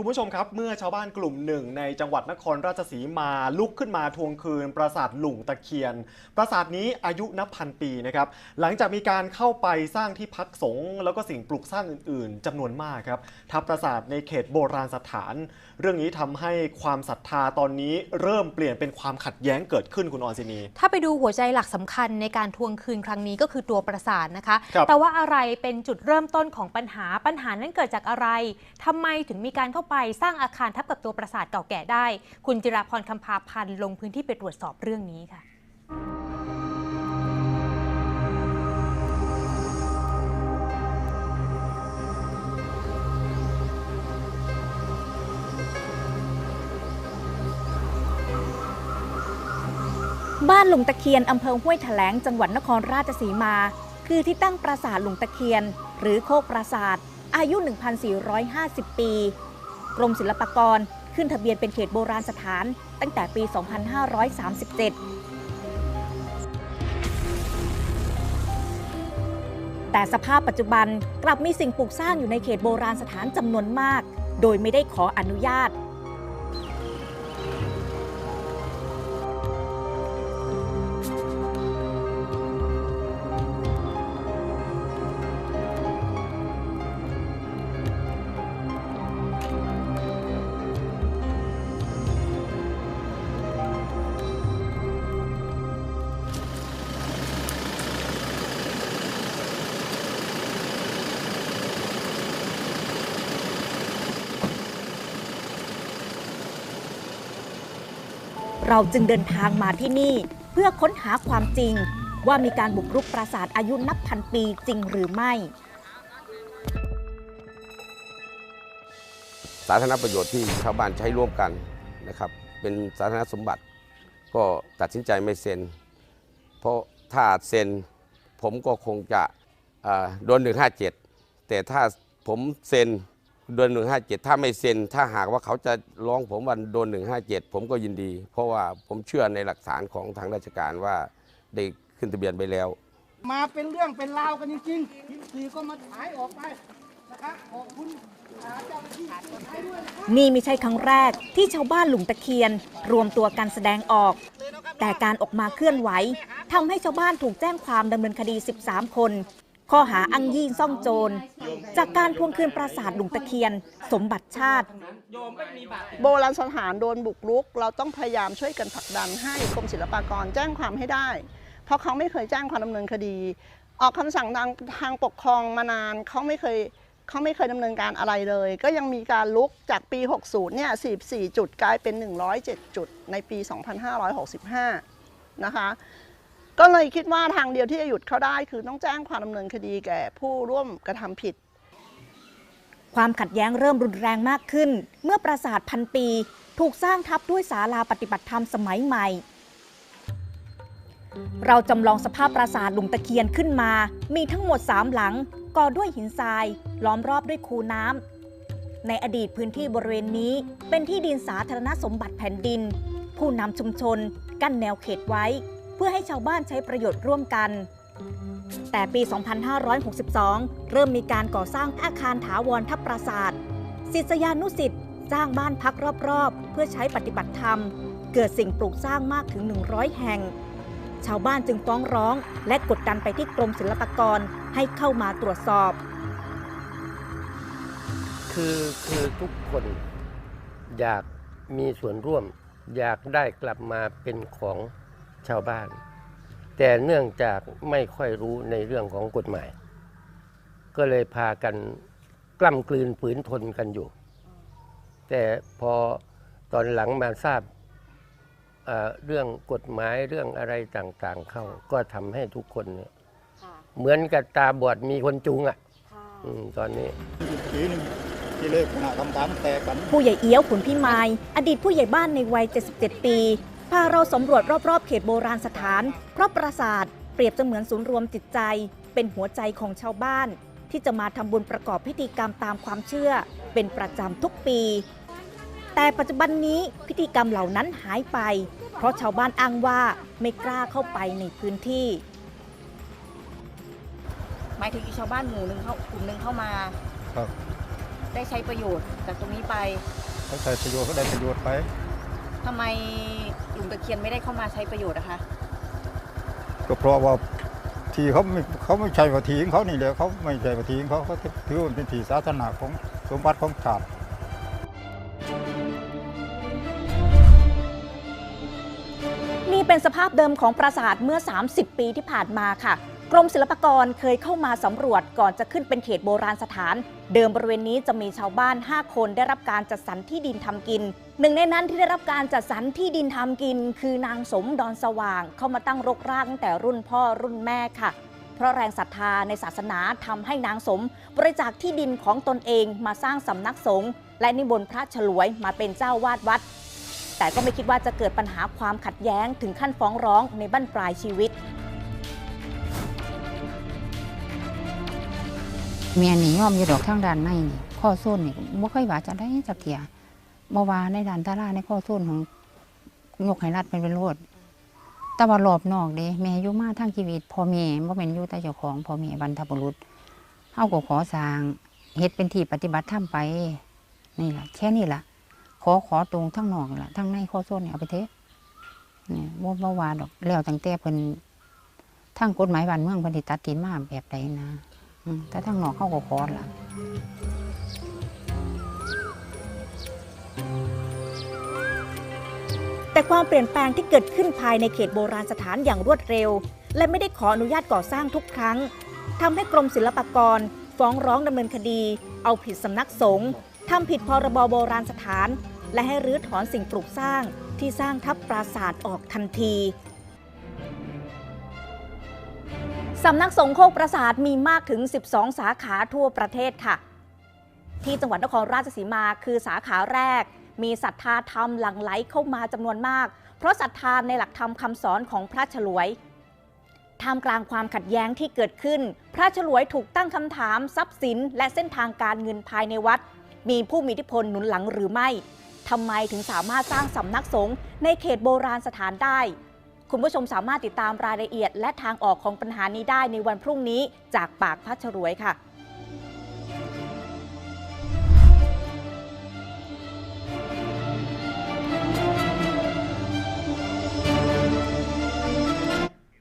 คุณผู้ชมครับ เมื่อชาวบ้านกลุ่มหนึ่งในจังหวัดนครราชสีมาลุกขึ้นมาทวงคืน ปราสาทหลุงตะเคียน ปราสาทนี้อายุนับพันปีนะครับหลังจากมีการเข้าไปสร้างที่พักสงฆ์แล้วก็สิ่งปลูกสร้างอื่น ๆจำนวนมากครับทับปราสาทในเขตโบราณสถาน เรื่องนี้ทำให้ความศรัทธาตอนนี้เริ่มเปลี่ยนเป็นความขัดแย้งเกิดขึ้นคุณออนซินี ถ้าไปดูหัวใจหลักสำคัญในการทวงคืนครั้งนี้ก็คือตัวประสาทนะคะครับแต่ว่าอะไรเป็นจุดเริ่มต้นของปัญหาปัญหานั้นเกิดจากอะไรทำไมถึงมีการเข้าไปสร้างอาคารทับกับตัวประสาทเก่าแก่ได้ คุณจิราพรคำพาพันธ์ลงพื้นที่ไปตรวจสอบเรื่องนี้ค่ะบ้านหลุงตะเคียนอำเภอห้วยแถลงจังหวัดนครราชสีมา คือที่ตั้งปราสาทหลุงตะเคียน หรือโคกปราสาท อายุ 1,450 ปี กรมศิลปากรขึ้นทะเบียนเป็นเขตโบราณสถาน ตั้งแต่ปี 2537แต่สภาพปัจจุบันกลับมีสิ่งปลูกสร้างอยู่ในเขตโบราณสถานจำนวนมาก โดยไม่ได้ขออนุญาต เราจึงเดินทางมาที่นี่ เพื่อค้นหาความจริง ว่ามีการบุกรุกปราสาทอายุนับพันปีจริงหรือไม่ สาธารณประโยชน์ที่ชาวบ้านใช้ร่วมกันนะครับเป็นสาธารณสมบัติ ก็ตัดสินใจไม่เซ็น เพราะถ้าเซ็นผมก็คงจะเอ่อโดน 157 แต่ถ้าผมเซ็น โดน 157 ถ้าไม่เซ็น ถ้าหากว่าเขาจะร้องผมวันโดน 157 ผมก็ยินดี เพราะว่าผมเชื่อในหลักฐานของทางราชการว่าได้ขึ้นทะเบียนไปแล้ว มาเป็นเรื่องเป็นราวกันจริงๆทีมสีก็มาถ่ายออกไปนะครับขอบคุณอ่าเจ้าหน้าที่ที่ถ่ายด้วยนะครับ นี่ไม่ใช่ครั้งแรกที่ชาวบ้านหลุงตะเคียน รวมตัวกันแสดงออก แต่การออกมาเคลื่อนไหวทำให้ชาวบ้านถูกแจ้งความดำเนินคดี 13 คน ข้อหาอ้างยี่ซ่องโจร จากการทวงคืนปราสาทหลุงตะเคียน สมบัติชาติ โบราณสถานโดนบุกรุก เราต้องพยายามช่วยกันผลักดันให้กรมศิลปากรแจ้งความให้ได้ เพราะเขาไม่เคยแจ้งความดำเนินคดี ออกคำสั่งทางทางปกครองมานานเขาไม่เคยเขาไม่เคยดำเนินการอะไรเลย ก็ยังมีการลุกจากปี 60 เนี่ย 44 จุดกลายเป็น 107 จุดในปี 2565 นะคะ ก็เลยคิดว่าทางเดียวที่จะหยุดเขาได้ คือต้องแจ้งความดำเนินคดีแก่ผู้ร่วมกระทำผิด ความขัดแย้งเริ่มรุนแรงมากขึ้น เมื่อปราสาทพันปี ถูกสร้างทับด้วยศาลาปฏิบัติธรรมสมัยใหม่ เราจำลองสภาพปราสาทหลุงตะเคียนขึ้นมา มีทั้งหมดสามหลังก่อด้วยหินทราย ล้อมรอบด้วยคูน้ำในอดีตพื้นที่บริเวณนี้ เป็นที่ดินสาธารณสมบัติแผ่นดิน ผู้นำชุมชน กั้นแนวเขตไว้ เพื่อให้ชาวบ้านใช้ประโยชน์ร่วมกัน แต่ปี 2562 เริ่มมีการก่อสร้างอาคารถาวรทับปราสาทศิษยานุสิษย์สร้างบ้านพักรอบๆ เพื่อใช้ปฏิบัติธรรม เกิดสิ่งปลูกสร้างมากถึง 100 แห่ง ชาวบ้านจึงฟ้องร้อง และกดดันไปที่กรมศิลปากรให้เข้ามาตรวจสอบ คือคือทุกคนอยากมีส่วนร่วม อยากได้กลับมาเป็นของ ชาวบ้าน แต่เนื่องจากไม่ค่อยรู้ในเรื่องของกฎหมาย ก็เลยพากันกล้ำกลืนฝืนทนกันอยู่ แต่พอตอนหลังมาทราบเอ่อเรื่องกฎหมายเรื่องอะไรต่างๆ เข้าก็ทำให้ทุกคนเนี่ยเหมือนกับตาบอดมีคนจูงอะอืมตอนนี้ทีหนึงที่เลขคณะกรรมการแตกกันผู้ใหญ่เอี้ยวขุนพิมาย อดีตผู้ใหญ่บ้านในวัย 77 ปี พาเราสำรวจรอบๆ เขตโบราณสถาน เพราะปราสาทเปรียบเสมือนศูนย์รวมจิตใจ เป็นหัวใจของชาวบ้าน ที่จะมาทำบุญประกอบพิธีกรรมตามความเชื่อ เป็นประจำทุกปี แต่ปัจจุบันนี้พิธีกรรมเหล่านั้นหายไป เพราะชาวบ้านอ้างว่าไม่กล้าเข้าไปในพื้นที่ หมายถึงอีชาวบ้านหมู่หนึ่งเข้ากลุ่มหนึ่งเข้ามา ครับได้ใช้ประโยชน์จากตรงนี้ไป เขาใช้ประโยชน์ก็ได้ประโยชน์ไปทำไม ลุงตะเคียนไม่ได้เข้ามาใช้ประโยชน์นะคะ ก็เพราะว่าที่เขาไม่เขาไม่ใช่ว่าทีของเขานี่แหละเขาไม่ใช่ว่าทีของเขาเขาถือว่ามันเป็นที่สาธารณะของสมบัติของชาตินี่เป็นสภาพเดิมของปราสาทเมื่อ 30 ปีที่ผ่านมาค่ะ กรมศิลปากรเคยเข้ามาสำรวจก่อนจะขึ้นเป็นเขตโบราณสถาน เดิมบริเวณนี้จะมีชาวบ้าน 5 คนได้รับการจัดสรรที่ดินทำกิน หนึ่งในนั้นที่ได้รับการจัดสรรที่ดินทำกิน คือนางสมดอนสว่าง เข้ามาตั้งรกรากตั้งแต่รุ่นพ่อรุ่นแม่ค่ะ เพราะแรงศรัทธาในศาสนาทำให้นางสม บริจาคที่ดินของตนเองมาสร้างสำนักสงฆ์และนิมนต์พระฉลวยมาเป็นเจ้าวาดวัด แต่ก็ไม่คิดว่าจะเกิดปัญหาความขัดแย้งถึงขั้นฟ้องร้องในบั้นปลายชีวิต แม่นี่ยอมอยู่ดอกทางด้านในนี่ข้อส้นนี่บ่ค่อยว่าจะได้จักเทียบ่ว่าในด้านตาราในข้อส้นของยกให้รัฐเป็นเป็นโลดแต่ว่ารอบนอกเด้แม่อยู่มาทางชีวิตพ่อแม่บ่แม่นอยู่แต่เจ้าของพ่อแม่บรรพบุรุษเฮาก็ขอสร้างเฮ็ดเป็นที่ปฏิบัติธรรมไป นี่ล่ะแค่นี้ล่ะขอขอตรงทั้งนอกล่ะทั้งในข้อส้นเนี่ยเอาไปเทะนี่บ่บ่ว่าดอกแล้วตั้งแต่เพิ่นทางกฎหมายบ้านเมืองเพิ่นสิตัดสินมาแบบใดนะ แต่ทางนอกเขาก็ขอล่ะแต่ความเปลี่ยนแปลงที่เกิดขึ้นภายในเขตโบราณสถานอย่างรวดเร็ว และไม่ได้ขออนุญาตก่อสร้างทุกครั้งทำให้กรมศิลปากร ฟ้องร้องดำเนินคดี เอาผิดสำนักสงฆ์ทำผิดพรบโบราณสถาน และให้รื้อถอนสิ่งปลูกสร้างที่สร้างทับปราสาทออกทันที สำนักสงฆ์โคกปราสาทมีมากถึง 12 สาขาทั่วประเทศค่ะ ที่จังหวัดนครราชสีมาคือสาขาแรก มีศรัทธาธรรมหลั่งไหลเข้ามาจำนวนมาก เพราะศรัทธาในหลักธรรมคำสอนของพระฉลวยท่ามกลางความขัดแย้งที่เกิดขึ้น พระฉลวยถูกตั้งคำถามทรัพย์สิน และเส้นทางการเงินภายในวัด มีผู้มีอิทธิพลหนุนหลังหรือไม่ทำไมถึงสามารถสร้างสำนักสงฆ์ในเขตโบราณสถานได้ คุณผู้ชมสามารถติดตามรายละเอียด และทางออกของปัญหานี้ได้ในวันพรุ่งนี้จากปากพระฉลวยค่ะ